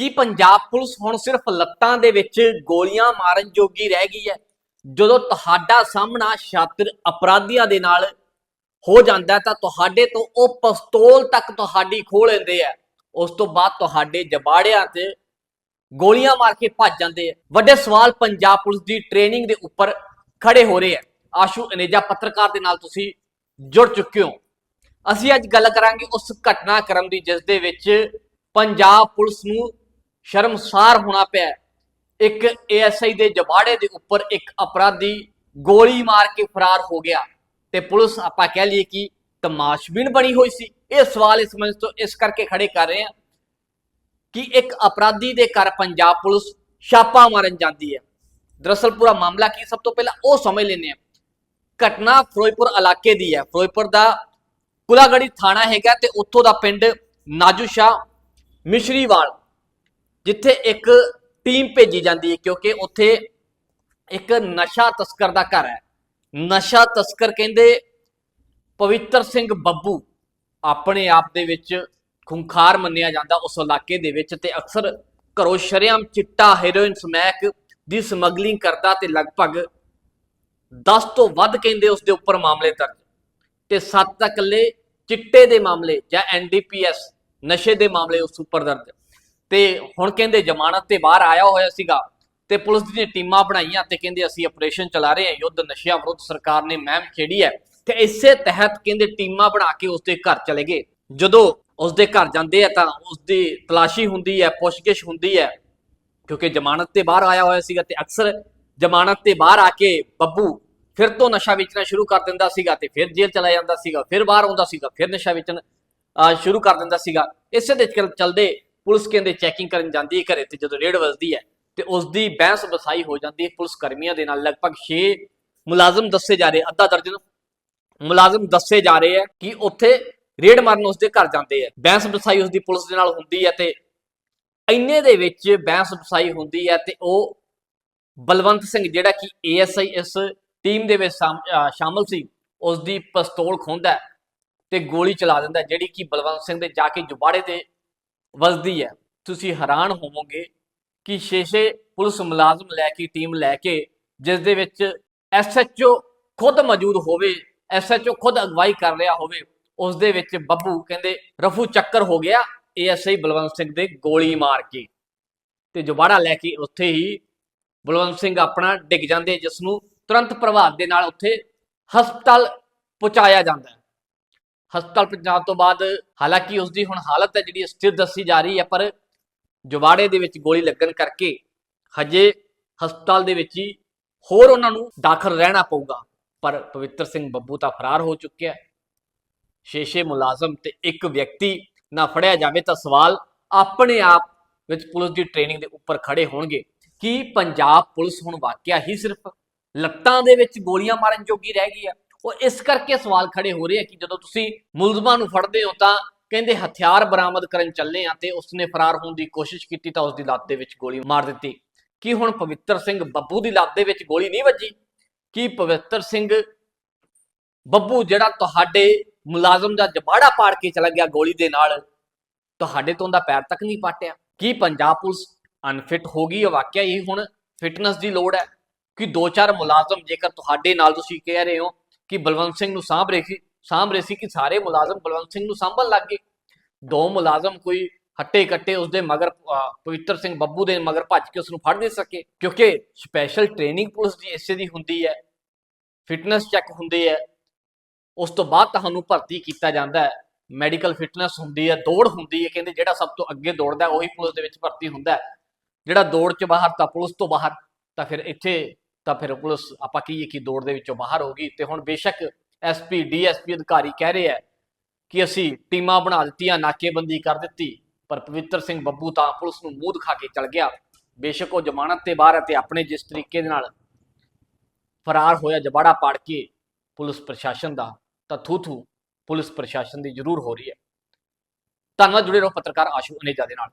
ਕਿ ਪੰਜਾਬ ਪੁਲਿਸ ਹੁਣ ਸਿਰਫ ਲੱਤਾਂ ਦੇ ਵਿੱਚ ਗੋਲੀਆਂ ਮਾਰਨ ਜੋਗੀ ਰਹਿ ਗਈ ਹੈ? ਜਦੋਂ ਤੁਹਾਡਾ ਸਾਹਮਣਾ ਛਾਤਰ ਅਪਰਾਧੀਆਂ ਦੇ ਨਾਲ ਹੋ ਜਾਂਦਾ ਤਾਂ ਤੁਹਾਡੇ ਤੋਂ ਉਹ ਪਿਸਤੌਲ ਤੱਕ ਤੁਹਾਡੀ ਖੋਹ ਲੈਂਦੇ ਆ। ਉਸ ਤੋਂ ਬਾਅਦ ਤੁਹਾਡੇ ਜਬਾੜਿਆਂ ਤੇ ਗੋਲੀਆਂ ਮਾਰ ਕੇ ਭੱਜ ਜਾਂਦੇ ਆ। ਵੱਡੇ ਸਵਾਲ ਪੰਜਾਬ ਪੁਲਿਸ ਦੀ ਟ੍ਰੇਨਿੰਗ ਦੇ ਉੱਪਰ ਖੜੇ ਹੋ ਰਹੇ ਆ। ਆਸ਼ੂ ਅਨੇਜਾ, ਪੱਤਰਕਾਰ ਦੇ ਨਾਲ ਤੁਸੀਂ ਜੁੜ ਚੁੱਕੇ ਹੋ। ਅਸੀਂ ਅੱਜ ਗੱਲ ਕਰਾਂਗੇ ਉਸ ਘਟਨਾਕ੍ਰਮ ਦੀ, ਜਿਸ ਦੇ ਵਿੱਚ ਪੰਜਾਬ ਪੁਲਿਸ ਨੂੰ ਸ਼ਰਮਸਾਰ ਹੋਣਾ ਪਿਆ ਹੈ। ਇੱਕ ਏਐਸਆਈ ਦੇ ਜਬਾੜੇ ਦੇ ਉੱਪਰ ਇੱਕ ਅਪਰਾਧੀ ਗੋਲੀ ਮਾਰ ਕੇ ਫਰਾਰ ਹੋ ਗਿਆ ਤੇ ਪੁਲਿਸ ਆਪਾਂ ਕਹਿ ਲਈਏ ਕਿ ਤਮਾਸ਼ਬੀਨ ਬਣੀ ਹੋਈ ਸੀ। ਇਹ ਸਵਾਲ ਇਸ ਮੰਚ ਤੋਂ ਇਸ ਕਰਕੇ ਖੜੇ ਕਰ ਰਹੇ ਹਾਂ ਕਿ ਇੱਕ ਅਪਰਾਧੀ ਦੇ ਘਰ ਪੰਜਾਬ ਪੁਲਿਸ ਛਾਪਾ ਮਾਰਨ ਜਾਂਦੀ ਹੈ। ਦਰਅਸਲ ਪੂਰਾ ਮਾਮਲਾ ਕੀ ਸਭ ਤੋਂ ਪਹਿਲਾਂ ਉਹ ਸਮਝ ਲੈਂਦੇ ਹਾਂ। ਘਟਨਾ ਫਿਰੋਜ਼ਪੁਰ ਇਲਾਕੇ ਦੀ ਹੈ। ਫਿਰੋਜ਼ਪੁਰ ਦਾ ਕੁਲਾਗੜੀ ਥਾਣਾ ਹੈਗਾ ਤੇ ਉੱਥੋਂ ਦਾ ਪਿੰਡ ਨਾਜੂ ਸ਼ਾਹ ਮਿਸ਼ਰੀਵਾਲ ਜਿੱਥੇ ਇੱਕ ਟੀਮ ਭੇਜੀ ਜਾਂਦੀ ਹੈ, ਕਿਉਂਕਿ ਉੱਥੇ ਇੱਕ ਨਸ਼ਾ ਤਸਕਰ ਦਾ ਘਰ ਹੈ। ਨਸ਼ਾ ਤਸਕਰ ਕਹਿੰਦੇ ਪਵਿੱਤਰ ਸਿੰਘ ਬੱਬੂ ਆਪਣੇ ਆਪ ਦੇ ਵਿੱਚ ਖੁੰਖਾਰ ਮੰਨਿਆ ਜਾਂਦਾ ਉਸ ਇਲਾਕੇ ਦੇ ਵਿੱਚ ਤੇ ਅਕਸਰ ਘਰੋਂ ਸ਼ਰੇਆਮ ਚਿੱਟਾ ਹੈਰੋਇਨ ਸਮੈਕ ਦੀ ਸਮਗਲਿੰਗ ਕਰਦਾ ਤੇ ਲਗਭਗ 10 ਤੋਂ ਵੱਧ ਕਹਿੰਦੇ ਉਸ ਦੇ ਉੱਪਰ ਮਾਮਲੇ ਦਰਜ। ਤੇ 7 ਤਾਂ ਇਕੱਲੇ ਚਿੱਟੇ ਦੇ ਮਾਮਲੇ ਜਾਂ ਐਨਡੀਪੀਐਸ ਨਸ਼ੇ ਦੇ ਮਾਮਲੇ ਉਸ ਉੱਪਰ ਦਰਜ। ਤੇ ਹੁਣ ਕਹਿੰਦੇ ਜ਼ਮਾਨਤ ਤੇ ਬਾਹਰ ਆਇਆ ਹੋਇਆ ਸੀਗਾ ਤੇ ਪੁਲਿਸ ਦੀਆਂ ਟੀਮਾਂ ਬਣਾਈਆਂ ਤੇ ਕਹਿੰਦੇ ਅਸੀਂ ਆਪਰੇਸ਼ਨ ਚਲਾ ਰਹੇ ਹਾਂ, ਯੁੱਧ ਨਸ਼ਿਆਂ ਵਿਰੁੱਧ ਸਰਕਾਰ ਨੇ ਮਹਿਮ ਛੇੜੀ ਹੈ ਤੇ ਇਸੇ ਤਹਿਤ ਕਹਿੰਦੇ ਟੀਮਾਂ ਬਣਾ ਕੇ ਉਸਦੇ ਘਰ ਚਲੇ ਗਏ। ਜਦੋਂ ਉਸ ਘਰ ਜਾਂਦੇ ਆ ਤਾਂ ਉਸ ਤਲਾਸ਼ੀ ਹੁੰਦੀ ਹੈ, ਪੁੱਛਗਿੱਛ ਹੁੰਦੀ ਹੈ, ਕਿਉਂਕਿ ਜ਼ਮਾਨਤ ਤੇ ਬਾਹਰ ਆਇਆ ਹੋਇਆ ਸੀਗਾ ਤੇ ਅਕਸਰ ਜ਼ਮਾਨਤ ਤੇ ਬਾਹਰ ਆ ਕੇ ਬੱਬੂ ਫਿਰ ਤੋਂ ਨਸ਼ਾ ਵੇਚਣਾ ਸ਼ੁਰੂ ਕਰ ਦਿੰਦਾ ਸੀਗਾ ਤੇ ਫਿਰ ਜੇਲ੍ਹ ਚਲਾ ਜਾਂਦਾ ਸੀਗਾ, ਫਿਰ ਬਾਹਰ ਆਉਂਦਾ ਸੀਗਾ, ਫਿਰ ਨਸ਼ਾ ਵੇਚਣ ਸ਼ੁਰੂ ਕਰ ਦਿੰਦਾ ਸੀਗਾ। ਇਸੇ ਦੇ ਚੱਲ- ਚੱਲਦੇ ਪੁਲਿਸ ਕਹਿੰਦੇ ਚੈਕਿੰਗ ਕਰਨ ਜਾਂਦੀ ਹੈ ਘਰੇ ਤੇ ਜਦੋਂ ਰੇਡ ਵੱਜਦੀ ਹੈ ਤੇ ਉਸ ਦੀ ਬਹਿਸ ਬਸਾਈ ਹੋ ਜਾਂਦੀ ਹੈ ਪੁਲਿਸ ਕਰਮੀਆਂ ਦੇ ਨਾਲ। ਲਗਭਗ 6 ਮੁਲਾਜ਼ਮ ਦੱਸੇ ਜਾ ਰਹੇ, ਅੱਧਾ ਦਰਜਨ ਮੁਲਾਜ਼ਮ ਦੱਸੇ ਜਾ ਰਹੇ ਆ ਕਿ ਉੱਥੇ ਰੇਡ ਮਾਰਨ ਉਸ ਦੇ ਘਰ ਜਾਂਦੇ ਆ ਬਹਿਸ ਬਸਾਈ ਉਸ ਦੀ ਪੁਲਿਸ ਦੇ ਨਾਲ ਹੁੰਦੀ ਹੈ ਤੇ ਇੰਨੇ ਦੇ ਵਿੱਚ ਬਹਿਸ ਬਸਾਈ ਹੁੰਦੀ ਹੈ ਤੇ ਉਹ ਬਲਵੰਤ ਸਿੰਘ ਜਿਹੜਾ ਕਿ ਏਐਸਆਈ ਇਸ ਟੀਮ ਦੇ ਵਿੱਚ ਸ਼ਾਮ- ਸ਼ਾਮਲ ਸੀ ਉਸ ਦੀ ਪਿਸਤੌਲ ਖੋਹਦਾ ਹੈ ਤੇ ਗੋਲੀ ਚਲਾ ਦਿੰਦਾ ਜਿਹੜੀ ਕਿ ਬਲਵੰਤ ਸਿੰਘ ਦੇ ਜਾ ਕੇ ਜੁਬਾੜੇ ਤੇ ਵੱਜਦੀ ਹੈ। ਤੁਸੀਂ ਹੈਰਾਨ ਹੋਵੋਗੇ ਕਿ ਸ਼ੇਸ਼ੇ ਪੁਲਿਸ ਮੁਲਾਜ਼ਮ ਲੈ ਕੇ, ਟੀਮ ਲੈ ਕੇ, ਜਿਸ ਦੇ ਵਿੱਚ ਐਸਐਚਓ ਖੁਦ ਮੌਜੂਦ ਹੋਵੇ ਐਸਐਚਓ ਖੁਦ ਅਗਵਾਈ ਕਰ ਰਿਹਾ ਹੋਵੇ, ਉਸ ਦੇ ਵਿੱਚ ਬੱਬੂ ਕਹਿੰਦੇ, ਰਫੂ ਚੱਕਰ ਹੋ ਗਿਆ ਏਐਸਆਈ ਬਲਵੰਤ ਸਿੰਘ ਦੇ ਗੋਲੀ ਮਾਰ ਕੇ। ਤੇ ਜੁਬਾੜਾ ਲੈ ਕੇ ਉੱਥੇ ਹੀ ਬਲਵੰਤ ਸਿੰਘ ਆਪਣਾ ਡਿੱਗ ਜਾਂਦੇ, ਜਿਸ ਨੂੰ ਤੁਰੰਤ ਪ੍ਰਭਾਵ ਦੇ ਨਾਲ ਉੱਥੇ ਹਸਪਤਾਲ ਪਹੁੰਚਾਇਆ ਜਾਂਦਾ ਹੈ। ਹਸਪਤਾਲ ਪਹੁੰਚਾਉਣ ਤੋਂ ਬਾਅਦ, ਹਾਲਾਂਕਿ ਉਸ ਦੀ ਹੁਣ ਹਾਲਤ ਹੈ ਜਿਹੜੀ ਸਥਿਰ ਦੱਸੀ ਜਾ ਰਹੀ ਹੈ, ਪਰ ਜਵਾੜੇ ਦੇ ਵਿੱਚ ਗੋਲੀ ਲੱਗਣ ਕਰਕੇ ਹਜੇ ਹਸਪਤਾਲ ਦੇ ਵਿੱਚ ਹੀ ਹੋਰ ਉਹਨਾਂ ਨੂੰ ਦਾਖਲ ਰਹਿਣਾ ਪਊਗਾ। ਪਰ ਪਵਿੱਤਰ ਸਿੰਘ ਬੱਬੂ ਤਾਂ ਫਰਾਰ ਹੋ ਚੁੱਕਿਆ ਹੈ। ਸ਼ੇਸ਼ੇ ਮੁਲਾਜ਼ਮ ਤੇ ਇੱਕ ਵਿਅਕਤੀ ਨਾ ਫੜਿਆ ਜਾਵੇ ਤਾਂ ਸਵਾਲ ਆਪਣੇ ਆਪ ਵਿੱਚ ਪੁਲਿਸ ਦੀ ਟ੍ਰੇਨਿੰਗ ਦੇ ਉੱਪਰ ਖੜੇ ਹੋਣਗੇ। ਕਿ ਪੰਜਾਬ ਪੁਲਿਸ ਹੁਣ ਵਾਕਿਆ ਹੀ ਸਿਰਫ ਲੱਤਾਂ ਦੇ ਵਿੱਚ ਗੋਲੀਆਂ ਮਾਰਨ ਜੋਗੀ ਰਹਿ ਗਈ ਆ ਉਹ ਇਸ ਕਰਕੇ ਸਵਾਲ ਖੜੇ ਹੋ ਰਹੇ ਆ ਕਿ ਜਦੋਂ ਤੁਸੀਂ ਮੁਲਜ਼ਮਾਂ ਨੂੰ ਫੜਦੇ ਹੋ ਤਾਂ ਕਹਿੰਦੇ ਹਥਿਆਰ ਬਰਾਮਦ ਕਰਨ ਚੱਲੇ ਆ ਤੇ ਉਸਨੇ ਫਰਾਰ ਹੋਣ ਦੀ ਕੋਸ਼ਿਸ਼ ਕੀਤੀ ਤਾਂ ਉਸ ਦੀ ਲੱਤ ਦੇ ਵਿੱਚ ਗੋਲੀ ਮਾਰ ਦਿੱਤੀ। ਕੀ ਹੁਣ ਪਵਿੱਤਰ ਸਿੰਘ ਬੱਬੂ ਦੀ ਲੱਤ ਦੇ ਵਿੱਚ ਗੋਲੀ ਨਹੀਂ ਵੱਜੀ? ਕੀ ਪਵਿੱਤਰ ਸਿੰਘ ਬੱਬੂ ਜਿਹੜਾ ਤੁਹਾਡੇ ਮੁਲਾਜ਼ਮ ਦਾ ਜਬਾੜਾ ਪਾੜ ਕੇ ਚਲਾ ਗਿਆ ਗੋਲੀ ਦੇ ਨਾਲ, ਤੁਹਾਡੇ ਤੋਂ ਦਾ ਪੈਰ ਤੱਕ ਨਹੀਂ ਪਾਟਿਆ? ਕੀ ਪੰਜਾਬ ਪੁਲਿਸ ਅਨਫਿਟ ਹੋ ਗਈ ਹੈ ਵਾਕਿਆ ਹੀ ਹੁਣ ਫਿਟਨੈਸ ਦੀ ਲੋੜ ਹੈ? ਕਿ ਦੋ ਚਾਰ ਮੁਲਾਜ਼ਮ ਜੇਕਰ ਤੁਹਾਡੇ ਨਾਲ ਤੁਸੀਂ ਕਹਿ ਰਹੇ ਹੋ ਕਿ ਬਲਵੰਤ ਸਿੰਘ ਨੂੰ ਸਾਂਭ ਰਹੇ ਸੀ, ਸਾਂਭ ਰਹੇ ਸੀ ਕਿ ਸਾਰੇ ਮੁਲਾਜ਼ਮ ਬਲਵੰਤ ਸਿੰਘ ਨੂੰ ਸਾਂਭਣ ਲੱਗ ਗਏ। ਦੋ ਮੁਲਾਜ਼ਮ ਕੋਈ ਹੱਟੇ ਕੱਟੇ ਉਸਦੇ ਮਗਰ ਪਵਿੱਤਰ ਸਿੰਘ ਬੱਬੂ ਦੇ ਮਗਰ ਭੱਜ ਕੇ ਉਸ ਨੂੰ ਫੜ ਨਹੀਂ ਸਕੇ, ਕਿਉਂਕਿ ਸਪੈਸ਼ਲ ਟ੍ਰੇਨਿੰਗ ਪੁਲਿਸ ਦੀ ਇਸੇ ਦੀ ਹੁੰਦੀ ਹੈ ਫਿਟਨੈਸ ਚੈੱਕ ਹੁੰਦੇ ਹੈ। ਉਸ ਤੋਂ ਬਾਅਦ ਤੁਹਾਨੂੰ ਭਰਤੀ ਕੀਤਾ ਜਾਂਦਾ ਹੈ। ਮੈਡੀਕਲ ਫਿਟਨੈਸ ਹੁੰਦੀ ਹੈ, ਦੌੜ ਹੁੰਦੀ ਹੈ, ਕਹਿੰਦੇ ਜਿਹੜਾ ਸਭ ਤੋਂ ਅੱਗੇ ਦੌੜਦਾ ਉਹੀ ਪੁਲਿਸ ਦੇ ਵਿੱਚ ਭਰਤੀ ਹੁੰਦਾ ਹੈ। ਜਿਹੜਾ ਦੌੜ 'ਚ ਬਾਹਰ ਤਾਂ ਪੁਲਿਸ ਤੋਂ ਬਾਹਰ, ਤਾਂ ਫਿਰ ਇੱਥੇ ਤਾਂ ਫਿਰ ਪੁਲਿਸ ਆਪਾਂ ਕਹੀਏ ਕਿ ਦੌੜ ਦੇ ਵਿੱਚੋਂ ਬਾਹਰ ਹੋ ਗਈ ਤੇ ਹੁਣ ਬੇਸ਼ੱਕ ਐਸਪੀ ਡੀਐਸਪੀ ਅਧਿਕਾਰੀ ਕਹਿ ਰਹੇ ਆ ਕਿ ਅਸੀਂ ਟੀਮਾਂ ਬਣਾ ਦਿੱਤੀਆਂ, ਨਾਕੇਬੰਦੀ ਕਰ ਦਿੱਤੀ, ਪਰ ਪਵਿੱਤਰ ਸਿੰਘ ਬੱਬੂ ਤਾਂ ਪੁਲਿਸ ਨੂੰ ਮੂੰਹ ਦਿਖਾ ਕੇ ਚਲ ਗਿਆ। ਬੇਸ਼ੱਕ ਉਹ ਜ਼ਮਾਨਤ ਤੇ ਬਾਹਰ ਹੈ ਤੇ ਆਪਣੇ ਜਿਸ ਤਰੀਕੇ ਦੇ ਨਾਲ ਫਰਾਰ ਹੋਇਆ ਜਬਾੜਾ ਪਾੜ ਕੇ ਪੁਲਿਸ ਪ੍ਰਸ਼ਾਸਨ ਦਾ, ਤਾਂ ਥੂ ਥੂ ਪੁਲਿਸ ਪ੍ਰਸ਼ਾਸਨ ਦੀ ਜ਼ਰੂਰ ਹੋ ਰਹੀ ਹੈ। ਧੰਨਵਾਦ ਜੁੜੇ ਰਹੋ ਪੱਤਰਕਾਰ ਆਸ਼ੂ ਅਨੇਜਾ ਦੇ ਨਾਲ।